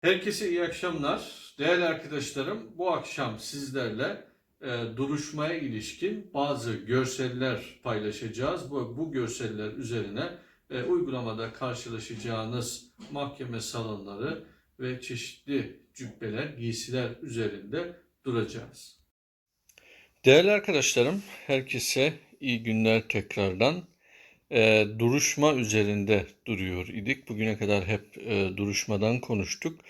Herkese iyi akşamlar. Değerli arkadaşlarım, bu akşam sizlerle e, duruşmaya ilişkin bazı görseller paylaşacağız. Bu, bu görseller üzerine e, uygulamada karşılaşacağınız mahkeme salonları ve çeşitli cübbeler, giysiler üzerinde duracağız. Değerli arkadaşlarım, herkese iyi günler tekrardan. E, duruşma üzerinde duruyor idik. Bugüne kadar hep e, duruşmadan konuştuk.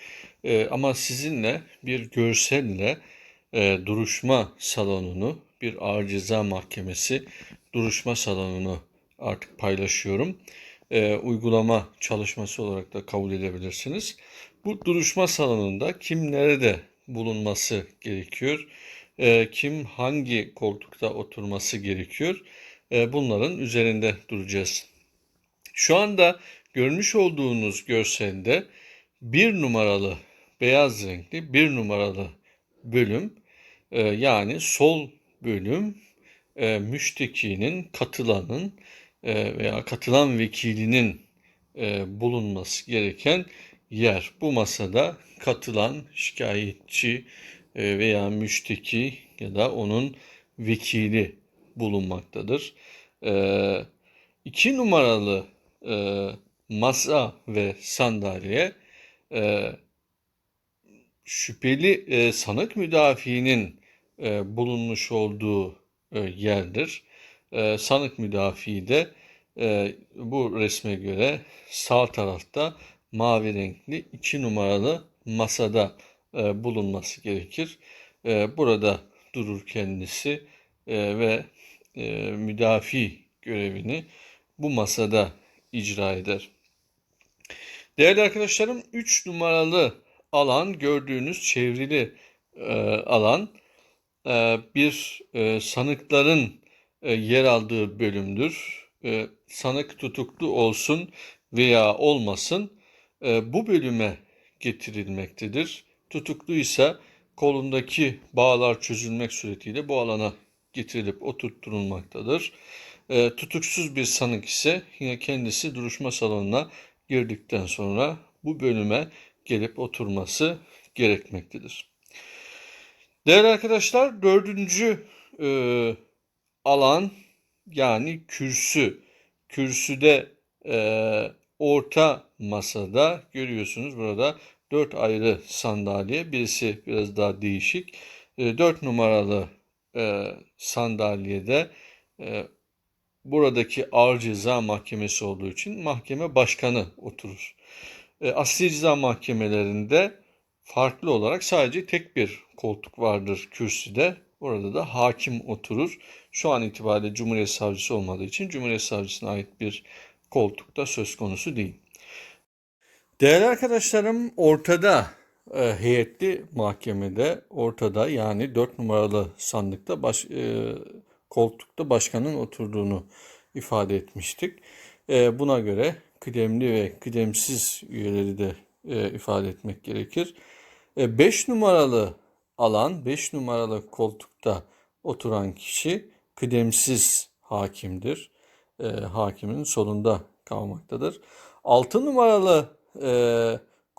E, ama sizinle bir görselle e, duruşma salonunu, bir ağır ceza mahkemesi duruşma salonunu artık paylaşıyorum. E, uygulama çalışması olarak da kabul edebilirsiniz. Bu duruşma salonunda kim nerede bulunması gerekiyor? E, kim hangi koltukta oturması gerekiyor? E, bunların üzerinde duracağız. Şu anda görmüş olduğunuz görselde bir numaralı beyaz renkli bir numaralı bölüm e, yani sol bölüm e, müştekinin, katılanın veya katılan vekilinin bulunması gereken yer. Bu masada katılan şikayetçi veya müşteki ya da onun vekili bulunmaktadır. E, iki numaralı e, masa ve sandalye e, şüpheli e, sanık müdafiinin bulunmuş olduğu yerdir. Sanık müdafi de bu resme göre sağ tarafta mavi renkli iki numaralı masada bulunması gerekir. Burada durur kendisi ve e, müdafi görevini bu masada icra eder. Değerli arkadaşlarım 3 numaralı alan gördüğünüz çevrili e, alan e, bir e, sanıkların e, yer aldığı bölümdür. E, sanık tutuklu olsun veya olmasın e, bu bölüme getirilmektedir. Tutuklu ise kolundaki bağlar çözülmek suretiyle bu alana getirilip oturtturulmaktadır. E, tutuksuz bir sanık ise yine kendisi duruşma salonuna girdikten sonra bu bölüme gelip oturması gerekmektedir. Değerli arkadaşlar dördüncü e, alan yani kürsü. Kürsüde e, orta masada görüyorsunuz burada dört ayrı sandalye. Birisi biraz daha değişik. E, dört numaralı e, sandalyede e, buradaki ağır ceza mahkemesi olduğu için mahkeme başkanı oturur. E, asli ceza mahkemelerinde farklı olarak sadece tek bir koltuk vardır kürsüde. Orada da hakim oturur. Şu an itibariyle Cumhuriyet Savcısı olmadığı için Cumhuriyet Savcısına ait bir koltukta söz konusu değil. Değerli arkadaşlarım ortada e, heyetli mahkemede ortada yani 4 numaralı sandıkta baş, e, koltukta başkanın oturduğunu ifade etmiştik. E, buna göre kıdemli ve kıdemsiz üyeleri de e, ifade etmek gerekir. 5 e, numaralı alan 5 numaralı koltukta oturan kişi kıdemsiz hakimdir. E, hakimin solunda kalmaktadır. 6 numaralı e,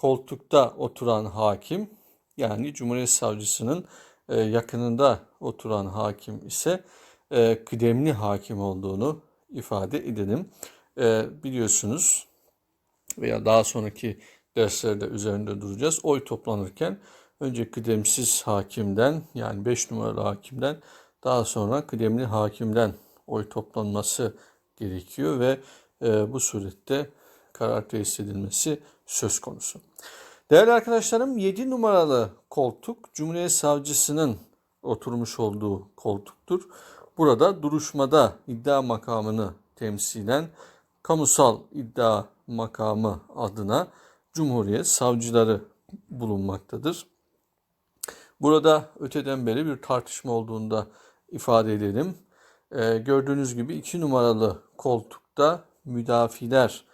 koltukta oturan hakim yani Cumhuriyet Savcısının e, yakınında oturan hakim ise e, kıdemli hakim olduğunu ifade edelim. E, biliyorsunuz veya daha sonraki derslerde üzerinde duracağız. Oy toplanırken önce kıdemsiz hakimden yani 5 numaralı hakimden daha sonra kıdemli hakimden oy toplanması gerekiyor ve bu surette karar tesis edilmesi söz konusu. Değerli arkadaşlarım 7 numaralı koltuk Cumhuriyet Savcısının oturmuş olduğu koltuktur. Burada duruşmada iddia makamını temsilen kamusal iddia makamı adına Cumhuriyet savcıları bulunmaktadır. Burada öteden beri bir tartışma olduğunda ifade edelim. Ee, gördüğünüz gibi iki numaralı koltukta müdafiler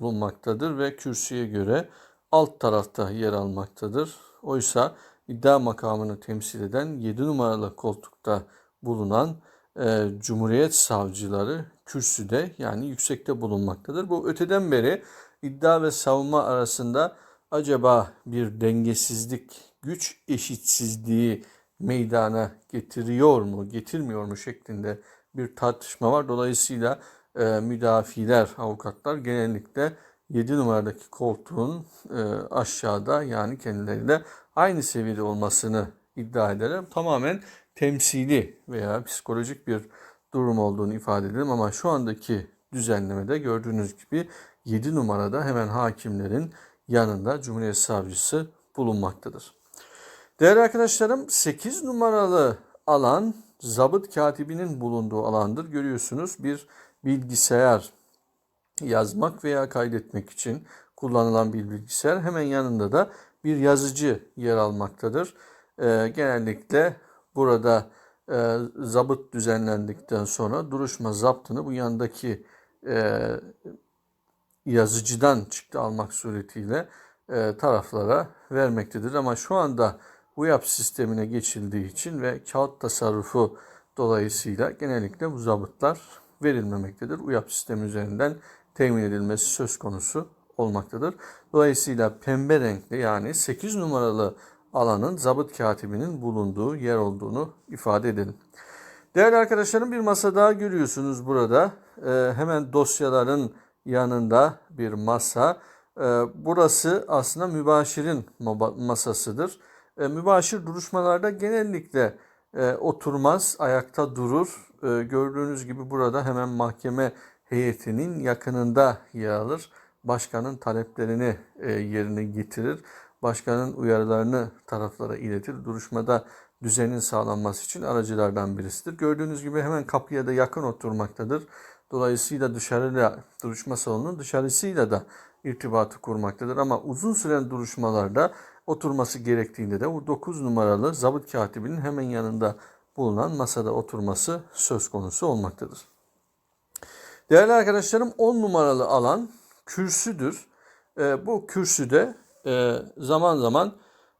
bulunmaktadır ve kürsüye göre alt tarafta yer almaktadır. Oysa iddia makamını temsil eden 7 numaralı koltukta bulunan e, Cumhuriyet savcıları kürsüde yani yüksekte bulunmaktadır. Bu öteden beri iddia ve savunma arasında acaba bir dengesizlik, güç eşitsizliği meydana getiriyor mu, getirmiyor mu şeklinde bir tartışma var. Dolayısıyla e, müdafiler, avukatlar genellikle 7 numaradaki koltuğun e, aşağıda yani kendileriyle aynı seviyede olmasını iddia ederler. Tamamen temsili veya psikolojik bir durum olduğunu ifade edelim ama şu andaki düzenlemede gördüğünüz gibi 7 numarada hemen hakimlerin yanında Cumhuriyet Savcısı bulunmaktadır. Değerli arkadaşlarım 8 numaralı alan zabıt katibinin bulunduğu alandır. Görüyorsunuz bir bilgisayar yazmak veya kaydetmek için kullanılan bir bilgisayar. Hemen yanında da bir yazıcı yer almaktadır. Ee, genellikle burada e, zabıt düzenlendikten sonra duruşma zaptını bu yandaki e, yazıcıdan çıktı almak suretiyle e, taraflara vermektedir. Ama şu anda UYAP sistemine geçildiği için ve kağıt tasarrufu dolayısıyla genellikle bu zabıtlar verilmemektedir. UYAP sistemi üzerinden temin edilmesi söz konusu olmaktadır. Dolayısıyla pembe renkli yani 8 numaralı alanın zabıt katibinin bulunduğu yer olduğunu ifade edelim. Değerli arkadaşlarım bir masa daha görüyorsunuz burada. Ee, hemen dosyaların yanında bir masa. Ee, burası aslında mübaşirin masasıdır. Ee, mübaşir duruşmalarda genellikle e, oturmaz, ayakta durur. Ee, gördüğünüz gibi burada hemen mahkeme heyetinin yakınında yer alır. Başkanın taleplerini e, yerine getirir. Başkanın uyarılarını taraflara iletir. Duruşmada düzenin sağlanması için aracılardan birisidir. Gördüğünüz gibi hemen kapıya da yakın oturmaktadır. Dolayısıyla dışarıyla duruşma salonunun dışarısıyla da irtibatı kurmaktadır. Ama uzun süren duruşmalarda oturması gerektiğinde de bu 9 numaralı zabıt katibinin hemen yanında bulunan masada oturması söz konusu olmaktadır. Değerli arkadaşlarım 10 numaralı alan kürsüdür. E, bu kürsüde e, zaman zaman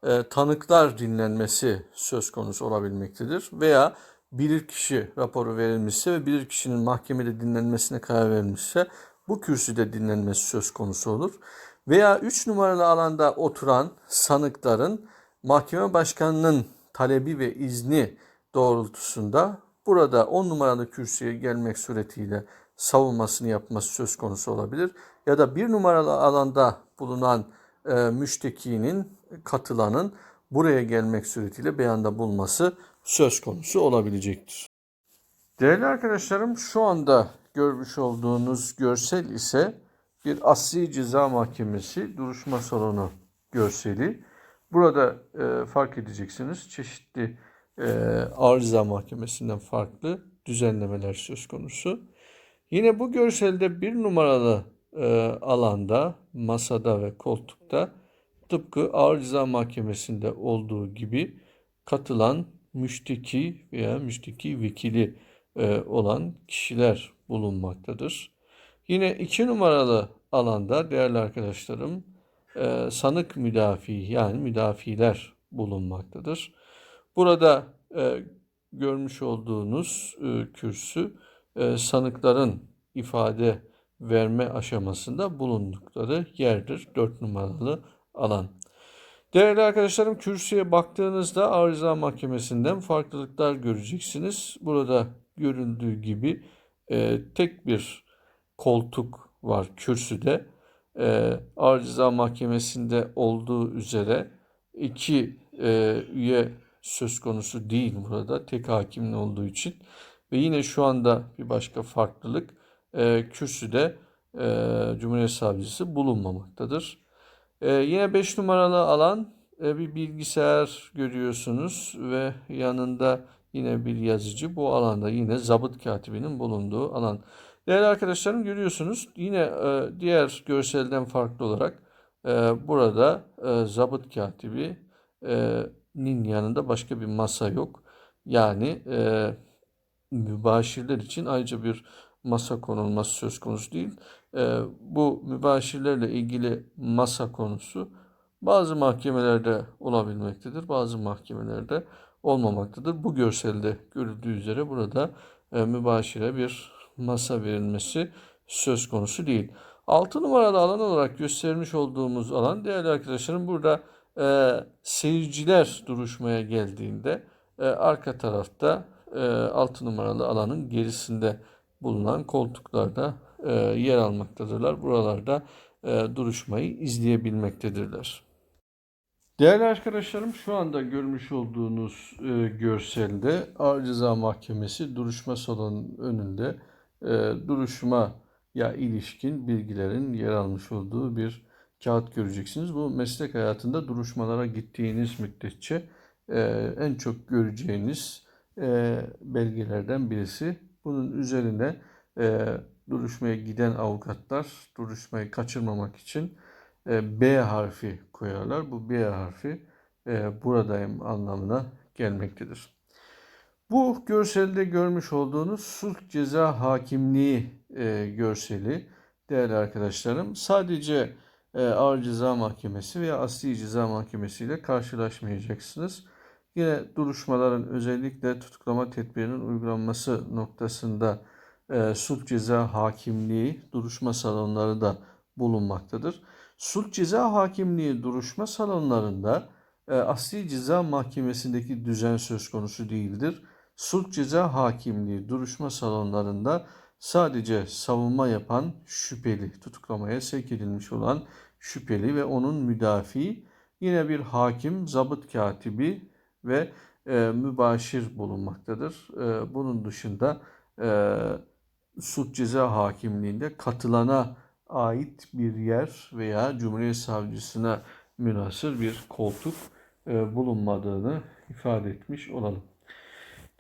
e, tanıklar dinlenmesi söz konusu olabilmektedir. Veya bilirkişi raporu verilmişse ve bilirkişinin mahkemede dinlenmesine karar verilmişse bu kürsüde dinlenmesi söz konusu olur. Veya 3 numaralı alanda oturan sanıkların mahkeme başkanının talebi ve izni doğrultusunda burada 10 numaralı kürsüye gelmek suretiyle savunmasını yapması söz konusu olabilir. Ya da bir numaralı alanda bulunan e, müştekinin, katılanın buraya gelmek suretiyle beyanda bulması söz konusu olabilecektir. Değerli arkadaşlarım şu anda görmüş olduğunuz görsel ise bir Asli Ceza Mahkemesi duruşma salonu görseli. Burada e, fark edeceksiniz çeşitli e, Ağır Ceza Mahkemesi'nden farklı düzenlemeler söz konusu. Yine bu görselde bir numaralı e, alanda, masada ve koltukta tıpkı Ağır Ceza Mahkemesi'nde olduğu gibi katılan müşteki veya müşteki vekili e, olan kişiler bulunmaktadır. Yine iki numaralı alanda değerli arkadaşlarım e, sanık müdafi yani müdafiler bulunmaktadır. Burada e, görmüş olduğunuz e, kürsü sanıkların ifade verme aşamasında bulundukları yerdir. 4 numaralı alan. Değerli arkadaşlarım kürsüye baktığınızda Arıza Mahkemesi'nden farklılıklar göreceksiniz. Burada görüldüğü gibi e, tek bir koltuk var kürsüde. E, Arıza Mahkemesi'nde olduğu üzere iki e, üye söz konusu değil burada tek hakimin olduğu için. Ve yine şu anda bir başka farklılık e, kürsüde e, Cumhuriyet Savcısı bulunmamaktadır. E, yine 5 numaralı alan e, bir bilgisayar görüyorsunuz ve yanında yine bir yazıcı. Bu alanda yine zabıt katibinin bulunduğu alan. Değerli arkadaşlarım görüyorsunuz yine e, diğer görselden farklı olarak e, burada e, zabıt katibinin yanında başka bir masa yok. Yani e, mübaşirler için ayrıca bir masa konulması söz konusu değil. E, bu mübaşirlerle ilgili masa konusu bazı mahkemelerde olabilmektedir, bazı mahkemelerde olmamaktadır. Bu görselde görüldüğü üzere burada e, mübaşire bir masa verilmesi söz konusu değil. 6 numaralı alan olarak göstermiş olduğumuz alan değerli arkadaşlarım burada e, seyirciler duruşmaya geldiğinde e, arka tarafta e, 6 numaralı alanın gerisinde bulunan koltuklarda e, yer almaktadırlar. Buralarda e, duruşmayı izleyebilmektedirler. Değerli arkadaşlarım şu anda görmüş olduğunuz e, görselde Ağır Ceza Mahkemesi duruşma salonunun önünde e, duruşmaya ilişkin bilgilerin yer almış olduğu bir kağıt göreceksiniz. Bu meslek hayatında duruşmalara gittiğiniz müddetçe e, en çok göreceğiniz e, belgelerden birisi. Bunun üzerine e, duruşmaya giden avukatlar duruşmayı kaçırmamak için e, B harfi koyarlar. Bu B harfi e, buradayım anlamına gelmektedir. Bu görselde görmüş olduğunuz sulh ceza hakimliği e, görseli değerli arkadaşlarım sadece e, ağır ceza mahkemesi veya asli ceza mahkemesi ile karşılaşmayacaksınız. Yine duruşmaların özellikle tutuklama tedbirinin uygulanması noktasında e, sulh ceza hakimliği duruşma salonları da bulunmaktadır. Sulh ceza hakimliği duruşma salonlarında e, asli ceza mahkemesindeki düzen söz konusu değildir. Sulh ceza hakimliği duruşma salonlarında sadece savunma yapan şüpheli, tutuklamaya sevk edilmiş olan şüpheli ve onun müdafi yine bir hakim, zabıt katibi ve e, mübaşir bulunmaktadır. E, bunun dışında e, suç ceza hakimliğinde katılana ait bir yer veya Cumhuriyet Savcısına münasır bir koltuk e, bulunmadığını ifade etmiş olalım.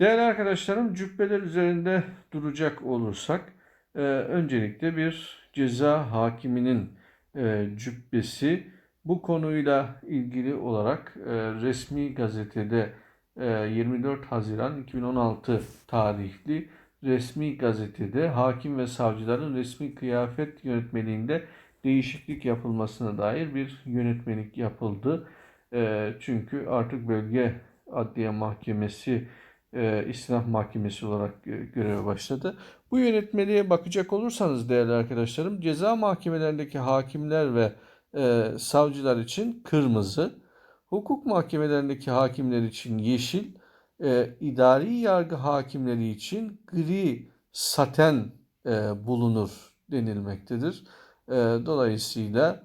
Değerli arkadaşlarım cübbeler üzerinde duracak olursak e, öncelikle bir ceza hakiminin e, cübbesi bu konuyla ilgili olarak e, resmi gazetede e, 24 Haziran 2016 tarihli resmi gazetede hakim ve savcıların resmi kıyafet yönetmeliğinde değişiklik yapılmasına dair bir yönetmelik yapıldı. E, çünkü artık bölge adliye mahkemesi e, istinaf mahkemesi olarak e, göreve başladı. Bu yönetmeliğe bakacak olursanız değerli arkadaşlarım ceza mahkemelerindeki hakimler ve e, savcılar için kırmızı, hukuk mahkemelerindeki hakimler için yeşil, e, idari yargı hakimleri için gri saten e, bulunur denilmektedir. Dolayısıyla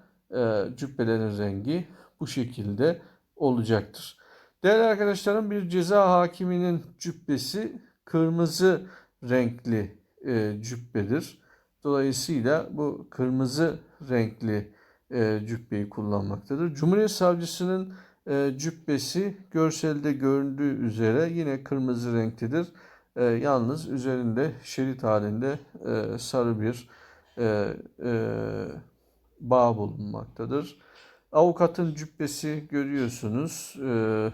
cübbelerin rengi bu şekilde olacaktır. Değerli arkadaşlarım bir ceza hakiminin cübbesi kırmızı renkli e, cübbedir. Dolayısıyla bu kırmızı renkli e, cübbeyi kullanmaktadır. Cumhuriyet Savcısının e, cübbesi görselde göründüğü üzere yine kırmızı renktedir. E, yalnız üzerinde şerit halinde e, sarı bir e, e, bağ bulunmaktadır. Avukatın cübbesi görüyorsunuz. E,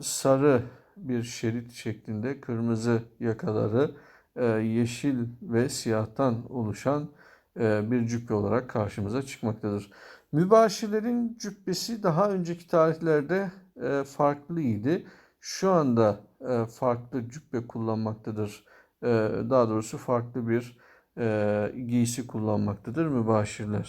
sarı bir şerit şeklinde kırmızı yakaları e, yeşil ve siyahtan oluşan e, bir cübbe olarak karşımıza çıkmaktadır. Mübaşirlerin cübbesi daha önceki tarihlerde e, farklıydı. Şu anda farklı cübbe kullanmaktadır. Daha doğrusu farklı bir giysi kullanmaktadır mübaşirler.